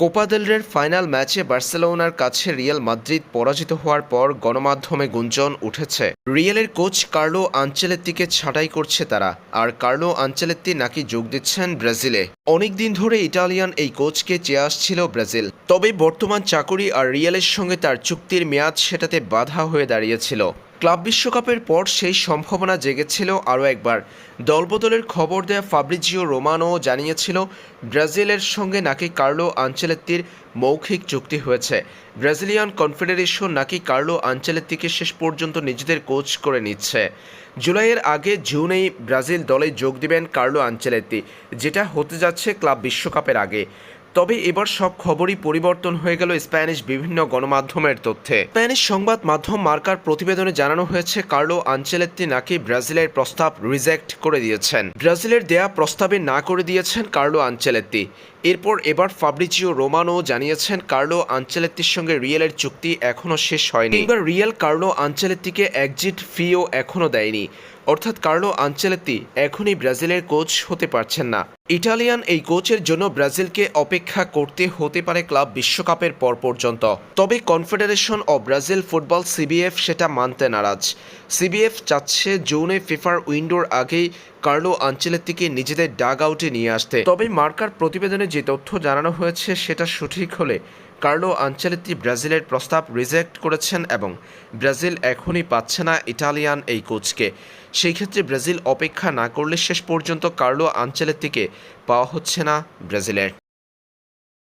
Copa del রের final ম্যাচে বার্সেলোনার কাছে রিয়াল মাদ্রিদ পরাজিত হওয়ার পর গণমাধ্যমে গুঞ্জন উঠেছে। রিয়ালের কোচ কার্লো আঞ্চেলেত্তিকে ছাঁটাই করছে তারা, আর কার্লো আঞ্চেলেত্তি নাকি যোগ দিচ্ছেন ব্রাজিলে। অনেকদিন ধরে ইটালিয়ান এই কোচকে চেয়ে আসছিল ব্রাজিল। তবে বর্তমান চাকুরি আর রিয়ালের সঙ্গে তার চুক্তির মেয়াদ সেটাতে বাধা হয়ে দাঁড়িয়েছিল। ক্লাব বিশ্বকাপের পর সেই সম্ভাবনা জেগেছিল আরও একবার। দলবদলের খবর দেয়া ফাব্রিজিও রোমানো জানিয়েছিল, ব্রাজিলের সঙ্গে নাকি কার্লো আঞ্চেলেত্তির মৌখিক চুক্তি হয়েছে। ব্রাজিলিয়ান কনফেডারেশন নাকি কার্লো আঞ্চেলেত্তিকে শেষ পর্যন্ত নিজেদের কোচ করে নিচ্ছে। জুলাইয়ের আগে জুনেই ব্রাজিল দলে যোগ দিবেন কার্লো আঞ্চেলেত্তি, যেটা হতে যাচ্ছে ক্লাব বিশ্বকাপের আগে। তবে এবার সব খবরই পরিবর্তন হয়ে গেল স্প্যানিশ বিভিন্ন গণমাধ্যমের তথ্যে। স্প্যানিশ সংবাদ মাধ্যম মার্কার প্রতিবেদনে জানানো হয়েছে, কার্লো আঞ্চেলেত্তি নাকি ব্রাজিলের প্রস্তাব রিজেক্ট করে দিয়েছেন। ব্রাজিলের দেয়া প্রস্তাবে না করে দিয়েছেন কার্লো আঞ্চেলেত্তি। এরপর এবার ফাব্রিজিও রোমানো জানিয়েছেন, কার্লো আঞ্চেলেত্তির সঙ্গে রিয়েলের চুক্তি এখনও শেষ হয়নি। এবার রিয়েল কার্লো আঞ্চেলেত্তিকে একজিট ফিও এখনও দেয়নি। অর্থাৎ কার্লো আঞ্চেলেত্তি এখনই ব্রাজিলের কোচ হতে পারছেন না। ইটালিয়ান এই কোচের জন্য ব্রাজিলকে অপেক্ষা করতে হতে পারে ক্লাব বিশ্বকাপের পর পর্যন্ত। তবে confederation of Brazil football CBF সেটা মানতে নারাজ। সিবিএফ চাচ্ছে জুনে ফিফার উইন্ডোর আগেই কার্লো আঞ্চেলেত্তিকে নিজেদের ডাগ আউটে নিয়ে আসতে। তবে মার্কার প্রতিবেদনে যে তথ্য জানানো হয়েছে, সেটা সঠিক হলে কার্লো আঞ্চেলেত্তি ব্রাজিলের প্রস্তাব রিজেক্ট করেছেন এবং ব্রাজিল এখনই পাচ্ছে না ইটালিয়ান এই কোচকে। সেই ক্ষেত্রে ব্রাজিল অপেক্ষা না করলে শেষ পর্যন্ত কার্লো আঞ্চেলেত্তিকে পাওয়া হচ্ছে না ব্রাজিলের।